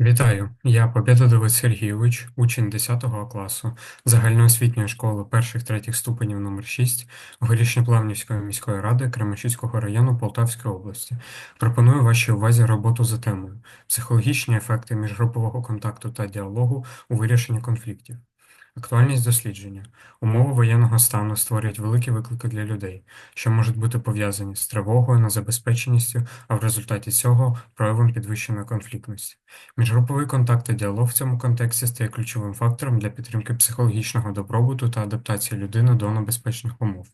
Вітаю, я Побєдодовець Сергійович, учень 10 класу загальноосвітньої школи перших-третіх ступенів номер 6 Горішньоплавнівської міської ради Кременчуцького району Полтавської області. Пропоную вашій увазі роботу за темою психологічні ефекти міжгрупового контакту та діалогу у вирішенні конфліктів. Актуальність дослідження. Умови воєнного стану створюють великі виклики для людей, що можуть бути пов'язані з тривогою, незабезпеченістю, а в результаті цього проявом підвищеної конфліктності. Міжгруповий контакт та діалог в цьому контексті стає ключовим фактором для підтримки психологічного добробуту та адаптації людини до небезпечних умов.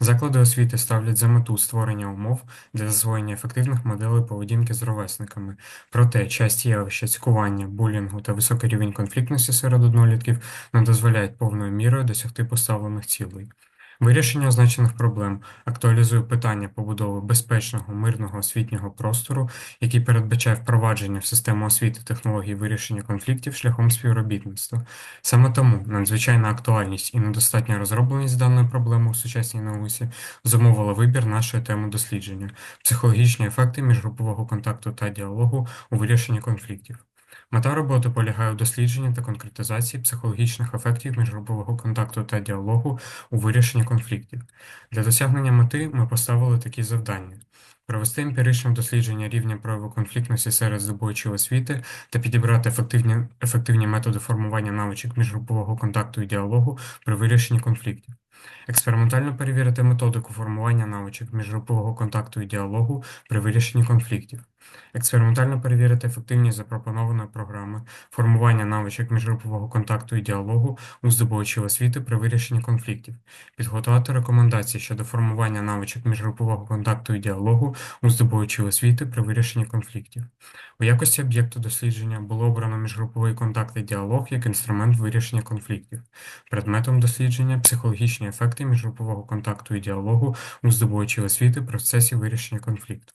Заклади освіти ставлять за мету створення умов для засвоєння ефективних моделей поведінки з ровесниками, проте часті явища цькування, булінгу та високий рівень конфліктності серед однолітків не дозволяють дозволяють повною мірою досягти поставлених цілей. Вирішення означених проблем актуалізує питання побудови безпечного мирного освітнього простору, який передбачає впровадження в систему освіти технологій вирішення конфліктів шляхом співробітництва. Саме тому надзвичайна актуальність і недостатня розробленість даної проблеми у сучасній науці зумовила вибір нашої теми дослідження психологічні ефекти міжгрупового контакту та діалогу у вирішенні конфліктів. Мета роботи полягає у дослідженні та конкретизації психологічних ефектів міжгрупового контакту та діалогу у вирішенні конфліктів. Для досягнення мети ми поставили такі завдання. Провести емпіричне дослідження рівня прояву конфліктності серед здобувачів освіти та підібрати ефективні ефективні методи формування навичок міжгрупового контакту і діалогу при вирішенні конфліктів. Експериментально перевірити методику формування навичок міжгрупового контакту і діалогу при вирішенні конфліктів. Експериментально перевірити ефективність запропонованої програми формування навичок міжгрупового контакту і діалогу у здобувачів освіти при вирішенні конфліктів, підготувати рекомендації щодо формування навичок міжгрупового контакту і діалогу у здобувачів освіти при вирішенні конфліктів. У якості об'єкту дослідження було обрано міжгруповий контакт і діалог як інструмент вирішення конфліктів, предметом дослідження психологічні ефекти міжгрупового контакту і діалогу у здобувачі освіти в процесі вирішення конфлікту.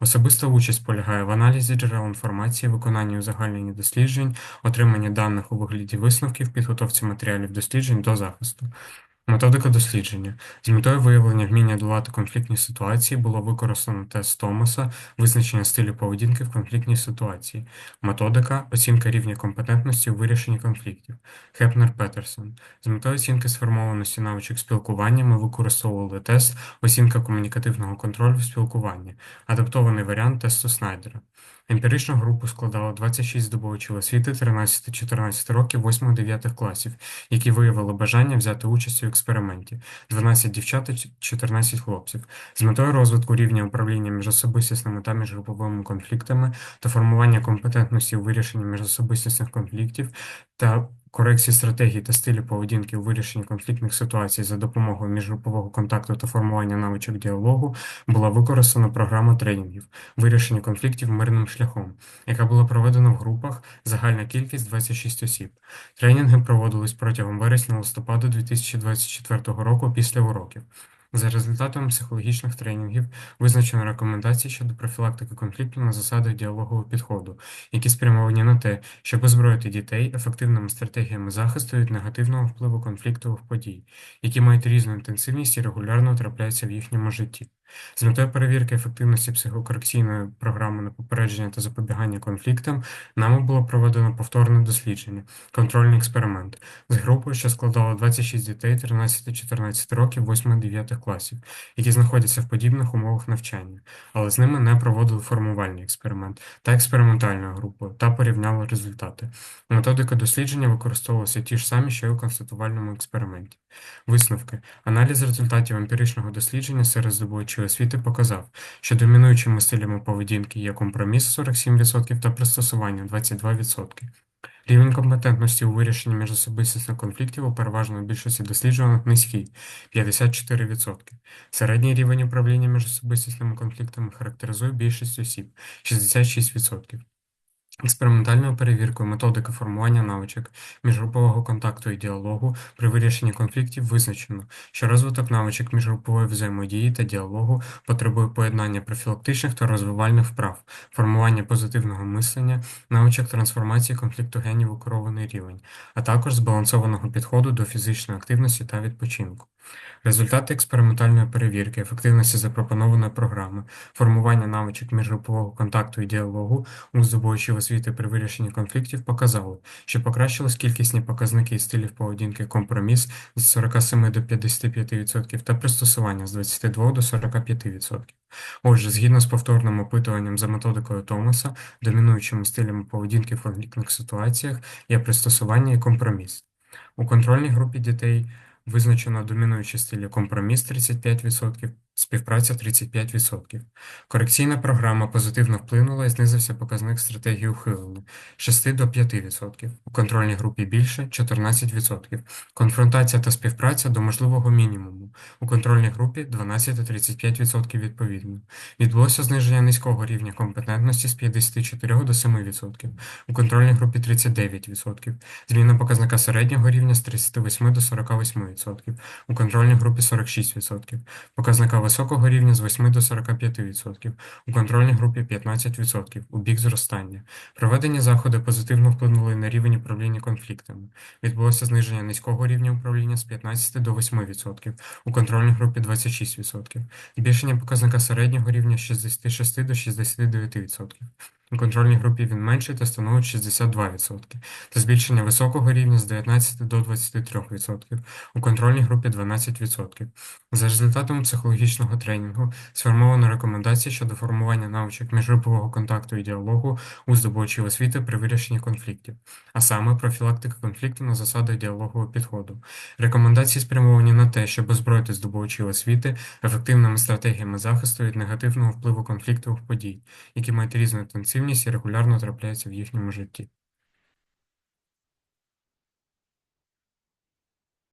Особиста участь полягає в аналізі джерел інформації, виконанні узагальнення досліджень, отриманні даних у вигляді висновків, підготовці матеріалів досліджень до захисту. Методика дослідження. З метою виявлення вміння долати конфліктні ситуації було використано тест Томаса, визначення стилю поведінки в конфліктній ситуації, методика, оцінка рівня компетентності у вирішенні конфліктів. Хепнер Петерсон. З метою оцінки сформованості навичок спілкування ми використовували тест оцінка комунікативного контролю в спілкуванні, адаптований варіант тесту Снайдера. Емпіричну групу складало 26 здобувачів освіти 13-14 років 8-9 класів, які виявили бажання взяти участь у експерименті, 12 дівчат і 14 хлопців, з метою розвитку рівня управління міжособистісними та міжгруповими конфліктами та формування компетентності у вирішенні міжособистісних конфліктів та корекції стратегії та стилю поведінки у вирішенні конфліктних ситуацій за допомогою міжгрупового контакту та формування навичок діалогу була використана програма тренінгів вирішення конфліктів мирним шляхом, яка була проведена в групах загальна кількість 26 осіб. Тренінги проводились протягом вересня-листопада 2024 року після уроків. За результатами психологічних тренінгів визначено рекомендації щодо профілактики конфлікту на засадах діалогового підходу, які спрямовані на те, щоб озброїти дітей ефективними стратегіями захисту від негативного впливу конфліктових подій, які мають різну інтенсивність і регулярно трапляються в їхньому житті. З метою перевірки ефективності психокорекційної програми на попередження та запобігання конфліктам нами було проведено повторне дослідження, контрольний експеримент з групою, що складала 26 дітей 13-14 років 8-9 класів, які знаходяться в подібних умовах навчання, але з ними не проводили формувальний експеримент та експериментальною групою та порівняли результати. Методика дослідження використовувалася ті ж самі, що й у констатувальному експерименті. Висновки. Аналіз результатів емпіричного дослідження серед здобувачів освіти показав, що домінуючими стилями поведінки є компроміс 47% та пристосування 22%. Рівень компетентності у вирішенні міжособистісних конфліктів у переважної більшості досліджуваних низький 54%. Середній рівень управління міжособистісними конфліктами характеризує більшість осіб 66%. Експериментальною перевіркою методики формування навичок міжгрупового контакту і діалогу при вирішенні конфліктів визначено, що розвиток навичок міжгрупової взаємодії та діалогу потребує поєднання профілактичних та розвивальних вправ, формування позитивного мислення, навичок трансформації конфлікту генів у керований рівень, а також збалансованого підходу до фізичної активності та відпочинку. Результати експериментальної перевірки ефективності запропонованої програми, формування навичок міжгрупового контакту і діалогу у здобувачів освіти при вирішенні конфліктів показали, що покращились кількісні показники стилів поведінки компроміс з 47 до 55% та пристосування з 22 до 45%. Отже, згідно з повторним опитуванням за методикою Томаса, домінуючими стилями поведінки в конфліктних ситуаціях є пристосування і компроміс. У контрольній групі дітей визначено домінуючі стилі компроміс 35%, співпраця 35%. Корекційна програма позитивно вплинула і знизився показник стратегії ухилення 6 до 5%, у контрольній групі більше 14%. Конфронтація та співпраця до можливого мінімуму, у контрольній групі 12 та 35% відповідно. Відбулося зниження низького рівня компетентності з 54 до 7%, у контрольній групі 39%, зміна показника середнього рівня з 38 до 48%, у контрольній групі 46%, показника високого рівня з 8 до 45%, у контрольній групі 15%, у бік зростання. Проведені заходи позитивно вплинули на рівень управління конфліктами. Відбулося зниження низького рівня управління з 15 до 8%, у контрольній групі 26%, збільшення показника середнього рівня з 66 до 69%. У контрольній групі він менший та становить 62%, та збільшення високого рівня з 19 до 23%, у контрольній групі 12%. За результатами психологічного тренінгу сформовано рекомендації щодо формування навичок міжгрупового контакту і діалогу у здобувачів освіти при вирішенні конфліктів, а саме профілактика конфлікту на засадах діалогового підходу. Рекомендації спрямовані на те, щоб озброїти здобувачів освіти ефективними стратегіями захисту від негативного впливу конфліктових подій, які мають різну інтенсивність і регулярно трапляється в їхньому житті.